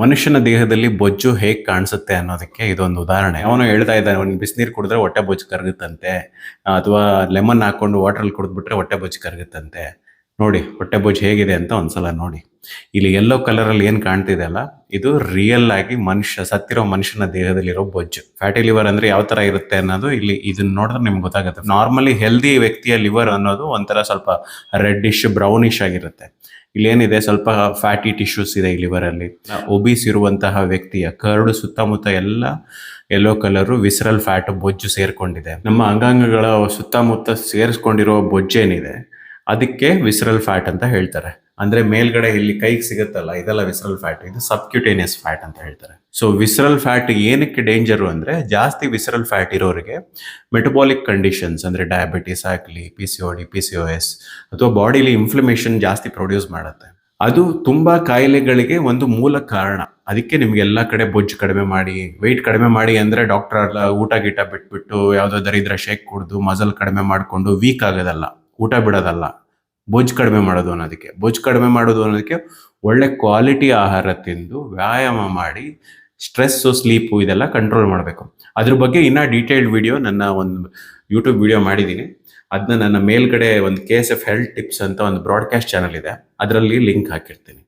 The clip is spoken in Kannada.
ಮನುಷ್ಯನ ದೇಹದಲ್ಲಿ ಬೊಜ್ಜು ಹೇಗೆ ಕಾಣಿಸುತ್ತೆ ಅನ್ನೋದಕ್ಕೆ ಇದೊಂದು ಉದಾಹರಣೆ. ಅವನು ಹೇಳ್ತಾ ಇದ್ದಾನೆ, ಒಂದು ಬಿಸಿನೀರು ಕುಡಿದ್ರೆ ಹೊಟ್ಟೆ ಬೊಜ್ಜು ಕರಗುತ್ತಂತೆ. ಅಥವಾ ಲೆಮನ್ ಹಾಕೊಂಡು ವಾಟರ್ ಕುಡಿದ್ಬಿಟ್ರೆ ಹೊಟ್ಟೆ ಬೊಜ್ಜು ಕರಗುತ್ತಂತೆ. ನೋಡಿ, ಹೊಟ್ಟೆ ಬೊಜ್ಜು ಹೇಗಿದೆ ಅಂತ ಒಂದ್ಸಲ ನೋಡಿ. ಇಲ್ಲಿ ಎಲ್ಲೋ ಕಲರ್ ಅಲ್ಲಿ ಏನ್ ಕಾಣ್ತಿದೆ ಅಲ್ಲ? ಇದು ರಿಯಲ್ ಆಗಿ ಮನುಷ್ಯ, ಸತ್ತಿರೋ ಮನುಷ್ಯನ ದೇಹದಲ್ಲಿರೋ ಬೊಜ್ಜು. ಫ್ಯಾಟಿ ಲಿವರ್ ಅಂದ್ರೆ ಯಾವ ತರ ಇರುತ್ತೆ ಅನ್ನೋದು ಇಲ್ಲಿ ಇದನ್ನ ನೋಡಿದ್ರೆ ನಿಮ್ಗೆ ಗೊತ್ತಾಗುತ್ತೆ. ನಾರ್ಮಲಿ ಹೆಲ್ದಿ ವ್ಯಕ್ತಿಯ ಲಿವರ್ ಅನ್ನೋದು ಒಂಥರ ಸ್ವಲ್ಪ ರೆಡ್ಡಿಶ್ ಬ್ರೌನಿಶ್ ಆಗಿರುತ್ತೆ. ಇಲ್ಲೇನಿದೆ ಸ್ವಲ್ಪ ಫ್ಯಾಟಿ ಟಿಶ್ಯೂಸ್ ಇದೆ ಲಿವರಲ್ಲಿ ಒಬೀಸ್ ಇರುವಂತಹ ವ್ಯಕ್ತಿಯ ಕರಡು ಸುತ್ತಮುತ್ತ ಎಲ್ಲ ಯೆಲ್ಲೋ ಕಲರು ವಿಸರಲ್ ಫ್ಯಾಟ್ ಬೊಜ್ಜು ಸೇರ್ಕೊಂಡಿದೆ. ನಮ್ಮ ಅಂಗಾಂಗಗಳ ಸುತ್ತಮುತ್ತ ಸೇರಿಸ್ಕೊಂಡಿರೋ ಬೊಜ್ಜೇನಿದೆ ಅದಕ್ಕೆ ವಿಸರಲ್ ಫ್ಯಾಟ್ ಅಂತ ಹೇಳ್ತಾರೆ. ಅಂದ್ರೆ ಮೇಲ್ಗಡೆ ಇಲ್ಲಿ ಕೈಗೆ ಸಿಗುತ್ತಲ್ಲ, ಇದೆಲ್ಲ ವಿಸರಲ್ ಫ್ಯಾಟ್ ಇದು ಸಬ್ಕ್ಯೂಟೇನಿಯಸ್ ಫ್ಯಾಟ್ ಅಂತ ಹೇಳ್ತಾರೆ. ಸೊ ವಿಸರಲ್ ಫ್ಯಾಟ್ ಏನಕ್ಕೆ ಡೇಂಜರು ಅಂದ್ರೆ ಜಾಸ್ತಿ ವಿಸರಲ್ ಫ್ಯಾಟ್ ಇರೋರಿಗೆ ಮೆಟಬಾಲಿಕ್ ಕಂಡೀಷನ್ಸ್ ಅಂದ್ರೆ ಡಯಾಬಿಟಿಸ್ ಆಗಲಿ P C O D P C O S ಅಥವಾ ಬಾಡಿಲಿ ಇನ್ಫ್ಲಮೇಷನ್ ಜಾಸ್ತಿ ಪ್ರೊಡ್ಯೂಸ್ ಮಾಡುತ್ತೆ. ಅದು ತುಂಬಾ ಕಾಯಿಲೆಗಳಿಗೆ ಒಂದು ಮೂಲ ಕಾರಣ. ಅದಕ್ಕೆ ನಿಮ್ಗೆ ಎಲ್ಲಾ ಕಡೆ ಬೊಜ್ಜು ಕಡಿಮೆ ಮಾಡಿ ವೆಯ್ಟ್ ಕಡಿಮೆ ಮಾಡಿ ಅಂದ್ರೆ ಡಾಕ್ಟರ್ ಊಟ ಗೀಟ ಬಿಟ್ಬಿಟ್ಟು ಯಾವ್ದೋ ದರಿದ್ರ ಶೇಕ್ ಕುಡ್ದು ಮಜಲ್ ಕಡಿಮೆ ಮಾಡಿಕೊಂಡು ವೀಕ್ ಆಗೋದಲ್ಲ, ಊಟ ಬಿಡೋದಲ್ಲ. ಬೊಜ್ಜು ಕಡಿಮೆ ಮಾಡೋದು ಅನ್ನೋದಕ್ಕೆ. ಬೊಜ್ಜು ಕಡಿಮೆ ಮಾಡೋದು ಅನ್ನೋದಕ್ಕೆ ಒಳ್ಳೆ ಕ್ವಾಲಿಟಿ ಆಹಾರ ತಿಂದು ವ್ಯಾಯಾಮ ಮಾಡಿ ಸ್ಟ್ರೆಸ್ಸು ಸ್ಲೀಪು ಇದೆಲ್ಲ ಕಂಟ್ರೋಲ್ ಮಾಡಬೇಕು. ಅದ್ರ ಬಗ್ಗೆ ಇನ್ನೂ ಡೀಟೇಲ್ಡ್ ವಿಡಿಯೋ ನನ್ನ ಒಂದು ಯೂಟ್ಯೂಬ್ ವಿಡಿಯೋ ಮಾಡಿದ್ದೀನಿ. ಅದನ್ನ ನನ್ನ ಮೇಲ್ಗಡೆ ಒಂದು K S F health tips ಅಂತ ಒಂದು ಬ್ರಾಡ್ಕಾಸ್ಟ್ ಚಾನಲ್ ಇದೆ. ಅದರಲ್ಲಿ ಲಿಂಕ್ ಹಾಕಿರ್ತೀನಿ.